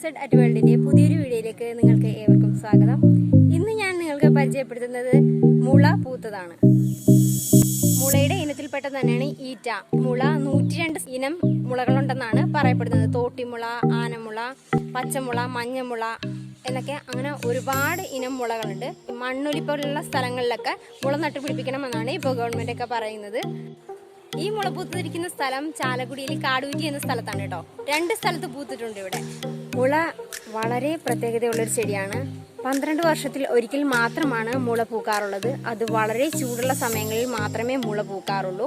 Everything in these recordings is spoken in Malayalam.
സെഡ് അറ്റ് വേൾഡിന്റെ പുതിയൊരു വീഡിയോയിലേക്ക് നിങ്ങൾക്ക് ഏവർക്കും സ്വാഗതം. ഇന്ന് ഞാൻ നിങ്ങൾക്ക് പരിചയപ്പെടുത്തുന്നത് മുള പൂത്തതാണ്. മുളയുടെ ഇനത്തിൽപ്പെട്ട തന്നെയാണ് ഈറ്റ. മുള നൂറ്റി രണ്ട് ഇനം മുളകളുണ്ടെന്നാണ് പറയപ്പെടുന്നത്. തോട്ടിമുള ആനമുള പച്ചമുള മഞ്ഞമുള എന്നൊക്കെ അങ്ങനെ ഒരുപാട് ഇനം മുളകളുണ്ട്. മണ്ണൊലി പോലുള്ള സ്ഥലങ്ങളിലൊക്കെ മുള നട്ടുപിടിപ്പിക്കണമെന്നാണ് ഇപ്പോൾ ഗവൺമെന്റ് ഒക്കെ പറയുന്നത്. ഈ മുള പൂത്തിരിക്കുന്ന സ്ഥലം ചാലക്കുടിയിൽ കാടുകുറ്റി എന്ന സ്ഥലത്താണ് കേട്ടോ. രണ്ട് സ്ഥലത്ത് പൂത്തിട്ടുണ്ട് ഇവിടെ. മുള വളരെ പ്രത്യേകതയുള്ളൊരു ചെടിയാണ്. പന്ത്രണ്ട് വർഷത്തിൽ ഒരിക്കൽ മാത്രമാണ് മുള പൂക്കാറുള്ളത്. അത് വളരെ ചൂടുള്ള സമയങ്ങളിൽ മാത്രമേ മുള പൂക്കാറുള്ളൂ.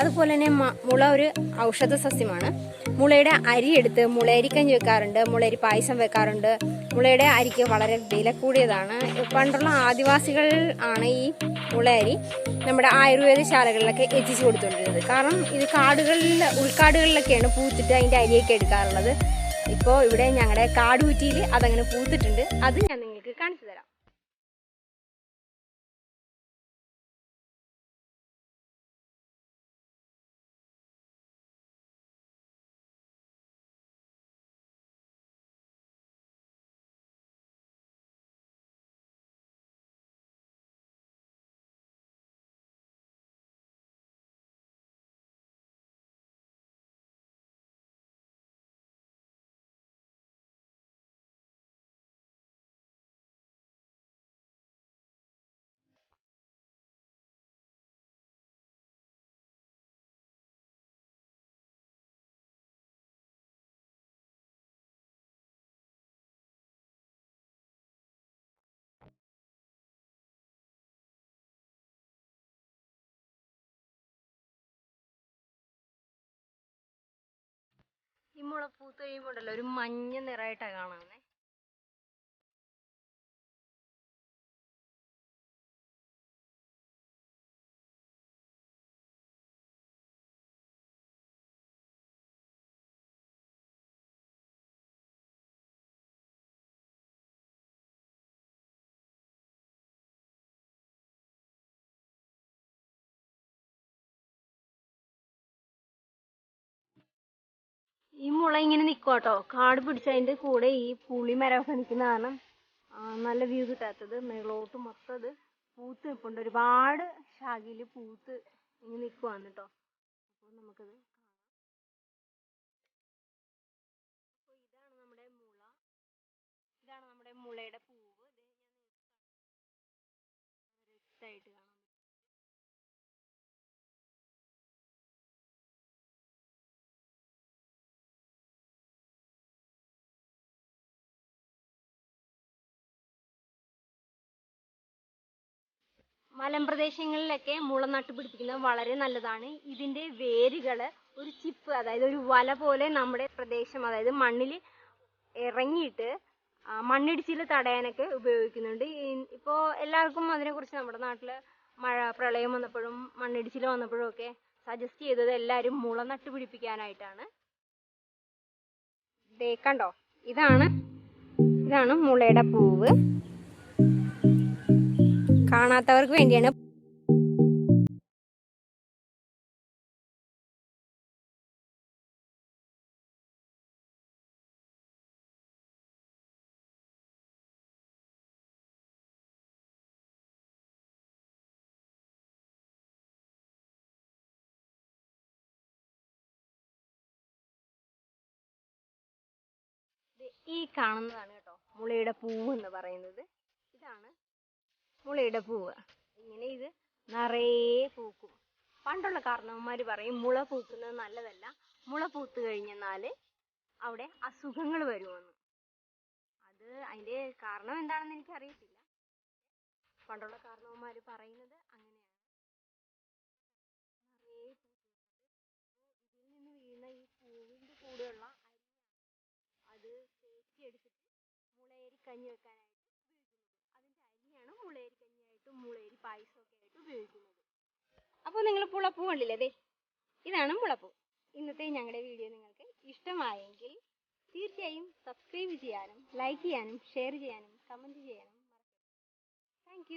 അതുപോലെ തന്നെ മുള ഒരു ഔഷധ സസ്യമാണ്. മുളയുടെ അരി എടുത്ത് മുളയരിക്കഞ്ഞ് വെക്കാറുണ്ട് മുളയരി പായസം വെക്കാറുണ്ട്. മുളയുടെ അരിക്ക് വളരെ വില കൂടിയതാണ്. പണ്ടുള്ള ആദിവാസികൾ ആണ് ഈ മുളയരി നമ്മുടെ ആയുർവേദ ശാലകളിലൊക്കെ എത്തിച്ചു കൊടുത്തുകൊണ്ടിരുന്നത്. കാരണം ഇത് കാടുകളിൽ ഉൾക്കാടുകളിലൊക്കെയാണ് പൂത്തിട്ട് അതിന്റെ അരിയൊക്കെ എടുക്കാറുള്ളത്. ഇപ്പോൾ ഇവിടെ ഞങ്ങളുടെ കാടുകുറ്റിയിൽ അതങ്ങനെ പൂത്തിട്ടുണ്ട്. അത് ഞാൻ ഈ മുള പൂത്ത് കഴിയുമ്പോൾ ഉണ്ടല്ലോ ഒരു മഞ്ഞ നിറമായിട്ടാണ് കാണാവുന്നത് ഈ മുള ഇങ്ങനെ നിൽക്കും കാട് പിടിച്ചതിന്റെ കൂടെ ഈ പുളി മരമൊക്കെ നിൽക്കുന്ന കാരണം നല്ല വ്യൂ കിട്ടാത്തത്. മേളോട്ട് മൊത്തം അത് പൂത്ത് നിൽപ്പുണ്ട് ഒരുപാട് ശാഖയിൽ പൂത്ത് ഇങ്ങനെ നിൽക്കുവാണ് കേട്ടോ. അപ്പോൾ നമുക്കത് ഇതാണ് നമ്മുടെ മുള. ഇതാണ് നമ്മുടെ മുളയുടെ മലമ്പ്രദേശങ്ങളിലൊക്കെ മുള നട്ടുപിടിപ്പിക്കുന്നത് വളരെ നല്ലതാണ്. ഇതിന്റെ വേരുകൾ ഒരു ചിപ്പ് അതായത് ഒരു വല പോലെ നമ്മുടെ പ്രദേശം അതായത് മണ്ണിൽ ഇറങ്ങിയിട്ട് മണ്ണിടിച്ചിൽ തടയാനൊക്കെ ഉപയോഗിക്കുന്നുണ്ട്. ഇപ്പോൾ ഇപ്പോ എല്ലാവർക്കും അതിനെക്കുറിച്ച് നമ്മുടെ നാട്ടിൽ മഴ പ്രളയം വന്നപ്പോഴും മണ്ണിടിച്ചിൽ വന്നപ്പോഴും ഒക്കെ സജസ്റ്റ് ചെയ്തത് എല്ലാവരും മുള നട്ടുപിടിപ്പിക്കാനായിട്ടാണ് ദേ കണ്ടോ? ഇതാണ് ഇതാണ് മുളയുടെ പൂവ്. കാണാത്തവർക്ക് വേണ്ടിയാണ്. ഈ കാണുന്നതാണ് കേട്ടോ മുളയുടെ പൂവ് എന്ന് പറയുന്നത്. ഇതാണ് മുളയുടെ പൂവ്. ഇങ്ങനെ ഇത് നിറയെ പൂക്കും. പണ്ടുള്ള കാരണവന്മാർ പറയും മുള പൂക്കുന്നത് നല്ലതല്ല. മുള പൂത്ത് കഴിഞ്ഞെന്നാൽ അവിടെ അസുഖങ്ങൾ വരുമെന്ന്. അത് അതിന്റെ കാരണം എന്താണെന്ന് എനിക്ക് അറിയത്തില്ല പണ്ടുള്ള കാരണവന്മാർ പറയുന്നത് അങ്ങനെയാണ്. നിറയെ ഇതിൽ നിന്ന് വീഴുന്ന ഈ പൂവിന്റെ കൂടെയുള്ള അത് തേച്ചിയെടുത്തിട്ട് മുളയരി കഞ്ഞി വെക്കാനായിട്ട് ഉപയോഗിക്കുന്നത് അതിന്റെ അരിയാണ് മുളയരി പായസം പായസമൊക്കെ ആയിട്ട് ഉപയോഗിക്കുന്നത്. അപ്പോൾ നിങ്ങൾ പുളപ്പൂ കണ്ടില്ലേ? ദേ ഇതാണ് മുളപ്പൂ. ഇന്നത്തെ ഞങ്ങളുടെ വീഡിയോ നിങ്ങൾക്ക് ഇഷ്ടമായെങ്കിൽ തീർച്ചയായും സബ്സ്ക്രൈബ് ചെയ്യാനും ലൈക്ക് ചെയ്യാനും ഷെയർ ചെയ്യാനും കമന്റ് ചെയ്യാനും മറക്കരുത്. താങ്ക്